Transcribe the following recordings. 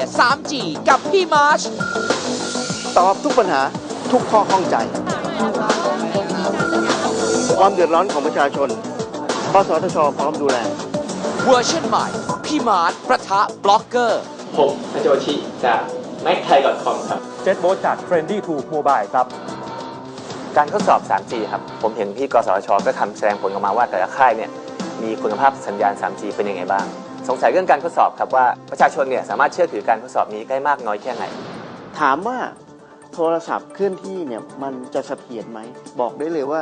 ยร์ 3G กับพี่มาร์ช ตอบทุกปัญหาทุกข้อข้องใจ ความเดือดร้อนของประชาชนกสทชพร้อมดูแล เวอร์ชันใหม่ พี่มาร์ชประทะบล็อกเกอร์ ผมอาโจชิจาก m a c t h a i c o m ครับ เจ็ตโบทจาก Trendy to Mobile ครับ การทดสอบ 3G ครับ ผมเห็นพี่กสทชก็ทำแสดงผลออกมาว่าแต่ละค่ายเนี่ยมีคุณภาพสัญญาณ 3G เป็นยังไงบ้าง สงสัยเรื่องการทดสอบครับว่าประชาชนเนี่ยสามารถเชื่อถือการทดสอบนี้ได้มากน้อยแค่ไหน ถามว่าโทรศัพท์เคลื่อนที่เนี่ยมันจะเสถียรไหม บอกได้เลยว่า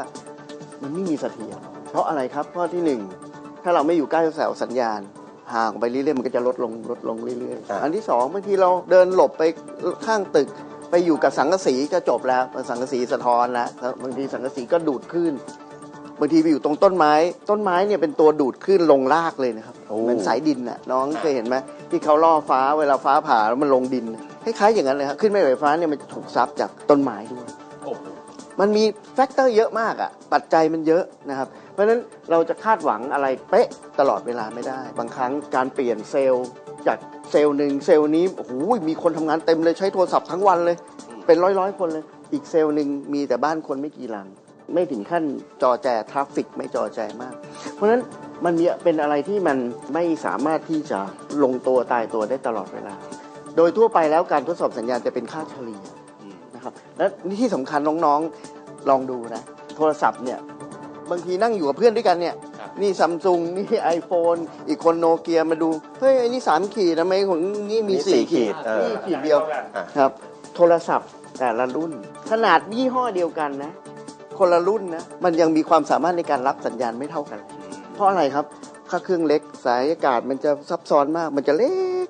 มันไม่มีเสถียรเพราะอะไรครับข้อที่หนึ่งถ้าเราไม่อยู่ใกล้แสวสัญญาณห่างไปเรื่อยๆมันก็จะลดลงลดลงเรื่อยๆ อันที่สองบางทีเราเดินหลบไปข้างตึก ไปอยู่กับสังกะสีก็จบแล้วสังกะสีสะท้อนแล้วบางทีสังกะสีก็ดูดขึ้น บางทีไปอยู่ตรงต้นไม้ ต้นไม้เนี่ยเป็นตัวดูดขึ้นลงรากเลยนะครับเหมือนสายดินน่ะน้องเคยเห็นไหมที่เขาล่อฟ้าเวลาฟ้าผ่าแล้วมันลงดินน่ะคล้ายๆอย่างนั้นเลยครับขึ้นแม่เหล็กไฟฟ้าเนี่ยมันจะถูกซับจากต้นไม้ด้วยมันมีแฟกเตอร์เยอะมากอะปัจจัยมันเยอะนะครับ เพราะฉะนั้นเราจะคาดหวังอะไรเป๊ะตลอดเวลาไม่ได้ บางครั้งการเปลี่ยนเซลล์จากเซลล์หนึ่งเซลล์นี้โอ้โหมีคนทำงานเต็มเลยใช้โทรศัพท์ทั้งวันเลย เป็นร้อยร้อยๆคนเลย อีกเซลล์หนึ่งมีแต่บ้านคนไม่กี่หลัง ไม่ถึงขั้นจอแจทราฟฟิกไม่จอแจมาก เพราะฉะนั้นมันมีเป็นอะไรที่มันไม่สามารถที่จะลงตัวตายตัวได้ตลอดเวลา โดยทั่วไปแล้วการทดสอบสัญญาณจะเป็นค่าเฉลี่ยนะครับ และนี่ที่สำคัญน้องๆลองดูนะ โทรศัพท์เนี่ยบางทีนั่งอยู่กับเพื่อนด้วยกันเนี่ย นี่ซัมซุงนี่ iPhone อีกคนโนเกียมาดู เฮ้ยไอ้นี่สามขีดทำไมของนี่มีนี่สี่สี่ขีดขีดเออนี่ขีดเดียวอะครับ โทรศัพท์แต่ละรุ่น ขนาดยี่ห้อเดียวกันนะ คนละรุ่นนะมันยังมีความสามารถในการรับสัญญาณไม่เท่ากัน เพราะอะไรครับค่าเครื่องเล็กสายอากาศมันจะซับซ้อนมาก มันจะเล็ก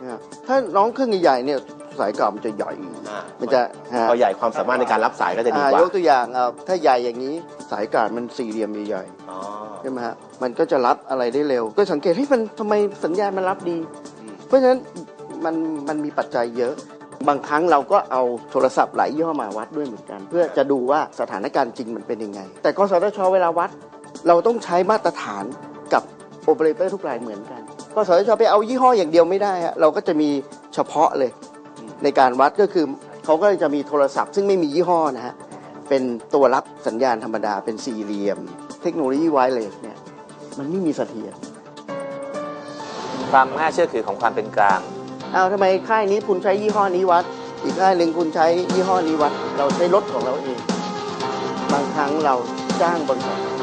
นะครับถ้าน้องเครื่องใหญ่ๆเนี่ยสายอากาศมันจะใหญ่อ่ามันจะฮะพอใหญ่ความสามารถในการรับสายก็จะดีอ่ากว่ายกตัวอย่างอ่าถ้าใหญ่อย่างนี้สายอากาศมันสี่เหลี่ยมใหญ่อ๋อๆใช่ไหมฮะมันก็จะรับอะไรได้เร็ว ก็สังเกตที่มันทำไมสัญญาณมันรับดี เพราะฉะนั้นมันมันมีปัจจัยเยอะ บางครั้งเราก็เอาโทรศัพท์หลายยี่ห้อมาวัดด้วยเหมือนกัน เพื่อจะดูว่าสถานการณ์จริงมันเป็นยังไง แต่กสทชเวลาวัด เราต้องใช้มาตรฐานกับโอเปอเรเตอร์ทุกรายเหมือนกันกสทชไปเอายี่ห้ออย่างเดียวไม่ได้ฮะเราก็จะมีเฉพาะเลยในการวัดก็คือเขาก็จะมีโทรศัพท์ ซึ่งไม่มียี่ห้อนะฮะเป็นตัวรับสัญญาณธรรมดาเป็นสี่เหลี่ยม เทคโนโลยีไวเลสเนี่ยมันไม่มีเสถียรความน่าเชื่อถือของความเป็นกลาง เอาทำไมค่ายนี้คุณใช้ยี่ห้อนี้วัด อีกค่ายหนึ่งคุณใช้ยี่ห้อนี้วัด เราใช้รถของเราเอง บางครั้งเราจ้างบริษัท